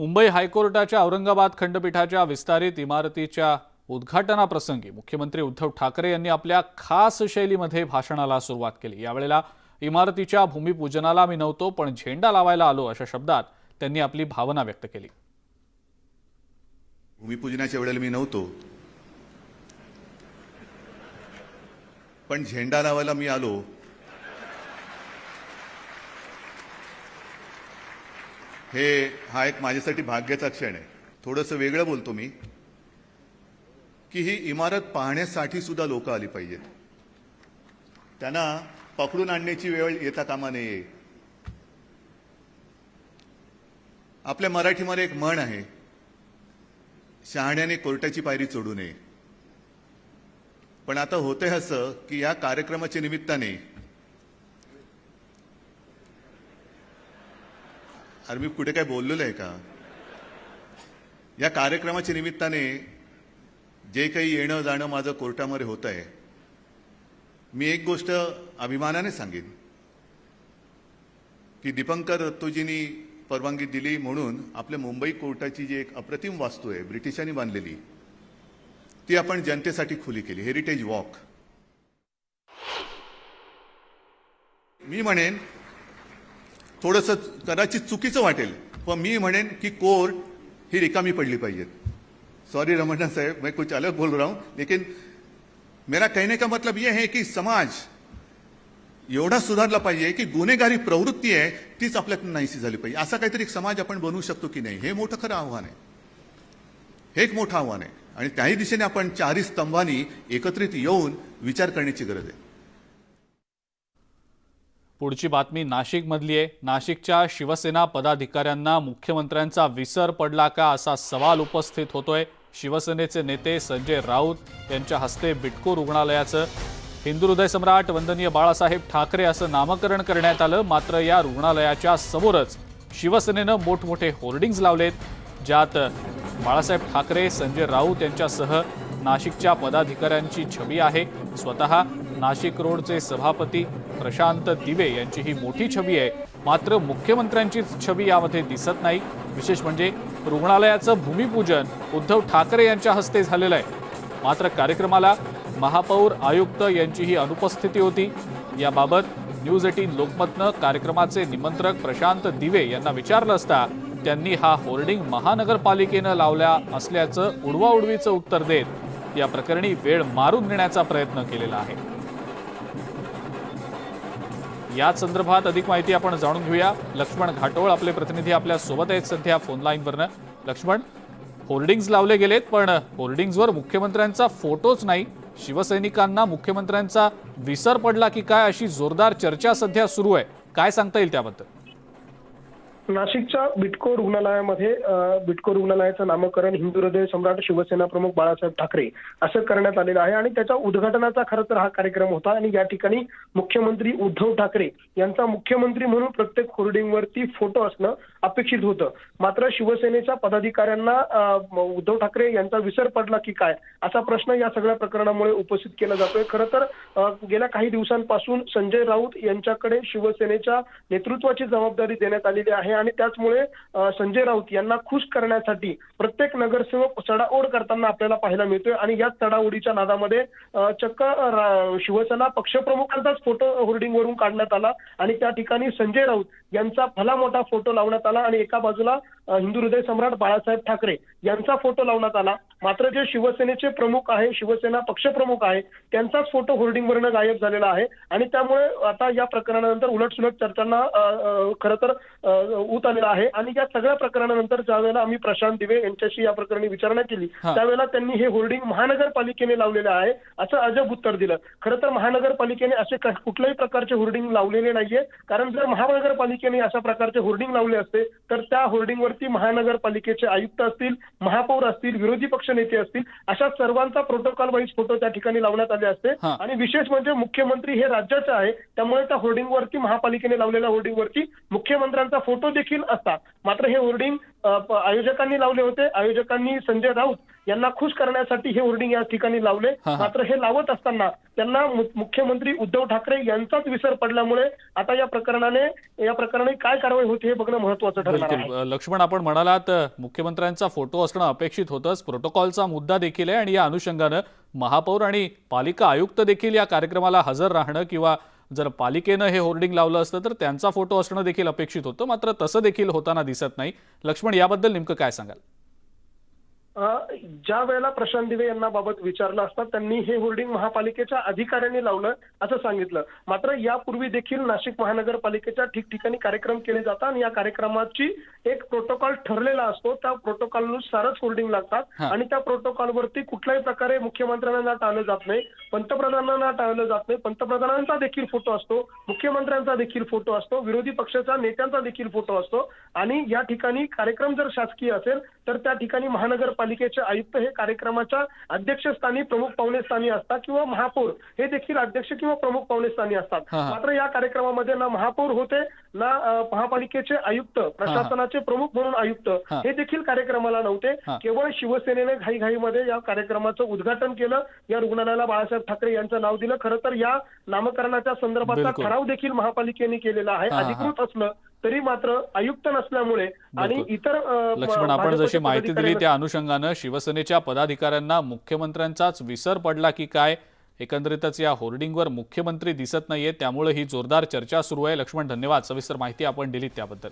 मुंबई हायकोर्टाच्या औरंगाबाद खंडपीठाच्या विस्तारित इमारतीच्या उद्घाटनाप्रसंगी मुख्यमंत्री उद्धव ठाकरे यांनी आपल्या खास शैलीमध्ये भाषणाला सुरुवात केली. यावेळेला इमारतीच्या भूमिपूजनाला मी नव्हतो पण झेंडा लावायला आलो अशा शब्दात त्यांनी आपली भावना व्यक्त केली. भूमिपूजनाच्या वेळेला मी नव्हतो पण झेंडा लावायला मी आलो. हे हा एक माझ्यासाठी भाग्याचा क्षण आहे. थोडंसं वेगळं बोलतो मी. की ही इमारत पाहण्यासाठी सुद्धा लोक आली पाहिजेत. त्यांना पकडून आणण्याची वेळ येता कामा नये. आपल्या मराठीमध्ये एक म्हण आहे शहाण्याने कोर्टाची पायरी चढू नये. पण आता होतंय असं की या कार्यक्रमाच्या निमित्ताने अरे मी कुठे काय बोललेलो आहे का? या कार्यक्रमाच्या निमित्ताने जे काही येणं जाणं माझं कोर्टामध्ये होत आहे मी एक गोष्ट अभिमानाने सांगेन की दीपंकर दत्तोजींनी परवानगी दिली म्हणून आपल्या मुंबई कोर्टाची जी एक अप्रतिम वास्तू आहे ब्रिटिशांनी बांधलेली ती आपण जनतेसाठी खुली केली हेरिटेज वॉक मी म्हणेन थोडंसं कदाचित चुकीचं वाटेल. पण मी म्हणेन की कोर्ट ही रिकामी पडली पाहिजेत सॉरी रमणा साहेब मैं कुछ अलग बोल रहा हूं लेकिन मेरा कहने का मतलब यह है की समाज एवढा सुधारला पाहिजे की गुन्हेगारी प्रवृत्ती आहे तीच आपल्याकडून नाहीशी झाली पाहिजे. असा काहीतरी समाज आपण बनवू शकतो की नाही हे मोठं खरं आव्हान आहे. हे एक मोठं आव्हान आहे. आणि त्याही दिशेने आपण चारही स्तंभांनी एकत्रित येऊन विचार करण्याची गरज आहे. पुढची बातमी नाशिकमधली आहे. नाशिकच्या शिवसेना पदाधिकाऱ्यांना मुख्यमंत्र्यांचा विसर पडला का असा सवाल उपस्थित होतोय. शिवसेनेचे नेते संजय राऊत यांच्या हस्ते बिटको रुग्णालयाचं. हिंदू हृदय सम्राट वंदनीय बाळासाहेब ठाकरे असं नामकरण करण्यात आलं. मात्र या रुग्णालयाच्या समोरच शिवसेनेनं मोठमोठे होर्डिंग्ज लावलेत. ज्यात बाळासाहेब ठाकरे संजय राऊत यांच्यासह नाशिकच्या पदाधिकाऱ्यांची छबी आहे. स्वतः नाशिक रोडचे सभापती प्रशांत दिवे यांची ही मोठी छबी आहे. मात्र मुख्यमंत्र्यांचीच छबी यामध्ये दिसत नाही. विशेष म्हणजे रुग्णालयाचं भूमिपूजन उद्धव ठाकरे यांच्या हस्ते झालेलं आहे. मात्र कार्यक्रमाला महापौर आयुक्त यांचीही अनुपस्थिती होती. याबाबत न्यूज एटीन लोकमतनं कार्यक्रमाचे निमंत्रक प्रशांत दिवे यांना विचारलं असता त्यांनी हा होर्डिंग महानगरपालिकेनं लावल्या असल्याचं उडवाउडवीचं उत्तर देत या प्रकरणी वेळ मारून नेण्याचा प्रयत्न केलेला आहे. याच संदर्भात अधिक माहिती आपण जाणून घेऊया. लक्ष्मण घाटोळ आपले प्रतिनिधी आपल्यासोबत आहेत. सध्या फोन लाईनवरनं लक्ष्मण होर्डिंग्ज लावले गेलेत पण होर्डिंग्जवर मुख्यमंत्र्यांचा फोटोच नाही. शिवसैनिकांना मुख्यमंत्र्यांचा विसर पडला की काय अशी जोरदार चर्चा सध्या सुरू आहे. काय सांगता येईल त्याबद्दल? नाशिकच्या बिटको रुग्णालयामध्ये बिटको रुग्णालयाचं नामकरण हिंदू हृदय सम्राट शिवसेना प्रमुख बाळासाहेब ठाकरे असं करण्यात आलेलं आहे आणि त्याच्या उद्घाटनाचा खरं तर हा कार्यक्रम होता आणि या ठिकाणी मुख्यमंत्री उद्धव ठाकरे यांचा मुख्यमंत्री म्हणून प्रत्येक होर्डिंगवरती फोटो असणं अपेक्षित होतं. मात्र शिवसेनेच्या पदाधिकाऱ्यांना उद्धव ठाकरे यांचा विसर पडला की काय असा प्रश्न या सगळ्या प्रकरणामुळे उपस्थित केला जातोय. खरं तर गेल्या काही दिवसांपासून संजय राऊत यांच्याकडे शिवसेनेच्या नेतृत्वाची जबाबदारी देण्यात आलेली आहे. आणि त्याचमुळे संजय राऊत यांना खुश करण्यासाठी प्रत्येक नगरसेवक चढाओढ करताना आपल्याला पाहायला मिळतोय आणि याच चढाओढीच्या नादामध्ये चक्क शिवसेना पक्षप्रमुखांचाच फोटो होर्डिंगवरून काढण्यात आला आणि त्या ठिकाणी संजय राऊत यांचा भला मोठा फोटो लावण्यात आला आणि एका बाजूला हिंदू हृदय सम्राट बाळासाहेब ठाकरे यांचा फोटो लावण्यात आला. मात्र जे शिवसेनेचे प्रमुख आहे शिवसेना पक्षप्रमुख आहे त्यांचाच फोटो होर्डिंगवरनं गायब झालेला आहे. आणि त्यामुळे आता या प्रकरणानंतर उलटसुलट चर्चांना खरं तर ऊत आलेला आहे. आणि या सगळ्या प्रकरणानंतर ज्यावेळेला आम्ही प्रशांत दिवे यांच्याशी या प्रकरणी विचारणा केली. त्यावेळेला त्यांनी हे होर्डिंग महानगरपालिकेने लावलेलं आहे असं अजब उत्तर दिलं. खरं तर महानगरपालिकेने असे कुठल्याही प्रकारचे होर्डिंग लावलेले नाहीये. कारण जर महानगरपालिकेने अशा प्रकारचे होर्डिंग लावले असते तर त्या होर्डिंगवरती महानगरपालिकेचे आयुक्त असतील महापौर असतील विरोधी पक्ष नेते असतील अशा सर्वांचा प्रोटोकॉल वाईज फोटो त्या ठिकाणी लावण्यात आले असते. आणि विशेष म्हणजे मुख्यमंत्री हे राज्याचे आहे त्यामुळे त्या होर्डिंगवरती महापालिकेने लावलेल्या होर्डिंगवरती मुख्यमंत्र्यांचा फोटो देखील असता मात्र हे होर्डिंग आयोजकांनी लावले होते. आयोजकांनी संजय राऊत यांना खुश करण्यासाठी हे होर्डिंग या ठिकाणी लावले. मात्र हे लावत असताना त्यांना मुख्यमंत्री उद्धव ठाकरे यांचाच विसर पडल्यामुळे आता या प्रकरणाने या प्रकरणी काय कारवाई होते हे बघणं महत्वाचं ठरणार लक्ष्मण आपण म्हणालात मुख्यमंत्र्यांचा फोटो असणं अपेक्षित होतंच. प्रोटोकॉलचा मुद्दा देखील आहे आणि या अनुषंगानं महापौर आणि पालिका आयुक्त देखील या कार्यक्रमाला हजर राहणं किंवा जर पालिकेनं हे होर्डिंग लावलं असतं तर त्यांचा फोटो असणं देखील अपेक्षित होतं. मात्र तसं देखील होताना दिसत नाही. लक्ष्मण याबद्दल नेमकं काय सांगाल? ज्या वेळेला प्रशांत दिवे यांना बाबत विचारलं असता त्यांनी हे होर्डिंग महापालिकेच्या अधिकाऱ्यांनी लावलं असं सांगितलं. मात्र यापूर्वी देखील नाशिक महानगरपालिकेच्या ठिकठिकाणी कार्यक्रम केले जातात आणि या कार्यक्रमाची एक प्रोटोकॉल ठरलेला असतो. त्या प्रोटोकॉलनुसारच होर्डिंग लागतात. आणि त्या प्रोटोकॉलवरती कुठल्याही प्रकारे मुख्यमंत्र्यांना टाळलं जात नाही पंतप्रधानांना टाळलं जात नाही. पंतप्रधानांचा देखील फोटो असतो मुख्यमंत्र्यांचा देखील फोटो असतो विरोधी पक्षाच्या नेत्यांचा देखील फोटो असतो. आणि या ठिकाणी कार्यक्रम जर शासकीय असेल तर त्या ठिकाणी महानगरपालिकेचे आयुक्त हे कार्यक्रमाच्या अध्यक्षस्थानी प्रमुख पाहुणेस्थानी असतात किंवा महापौर हे देखील अध्यक्ष किंवा प्रमुख पाहुणेस्थानी असतात. मात्र या कार्यक्रमामध्ये ना महापौर होते ना महापालिकेचे आयुक्त प्रशासनाचे प्रमुख म्हणून आयुक्त हा. देखील कार्यक्रमाला नव्हते. केवळ शिवसेनेने घाईघाईमध्ये या कार्यक्रमाचं उद्घाटन केलं या रुग्णालयाला बाळासाहेब ठाकरे यांचं नाव दिलं खरं तर या नामकरणाच्या संदर्भातला. ठराव देखील महापालिकेने केलेला आहे. अधिकृत असलं तरी मात्र आयुक्त नसल्यामुळे आणि. इतर लक्ष्मण आपण जशी माहिती दिली त्या अनुषंगानं शिवसेनेच्या पदाधिकाऱ्यांना मुख्यमंत्र्यांचाच विसर पडला की काय एकंदरीतच या होर्डिंगवर मुख्यमंत्री दिसत नाहीये त्यामुळे ही जोरदार चर्चा सुरू आहे. लक्ष्मण धन्यवाद. सविस्तर माहिती आपण दिलीत त्याबद्दल.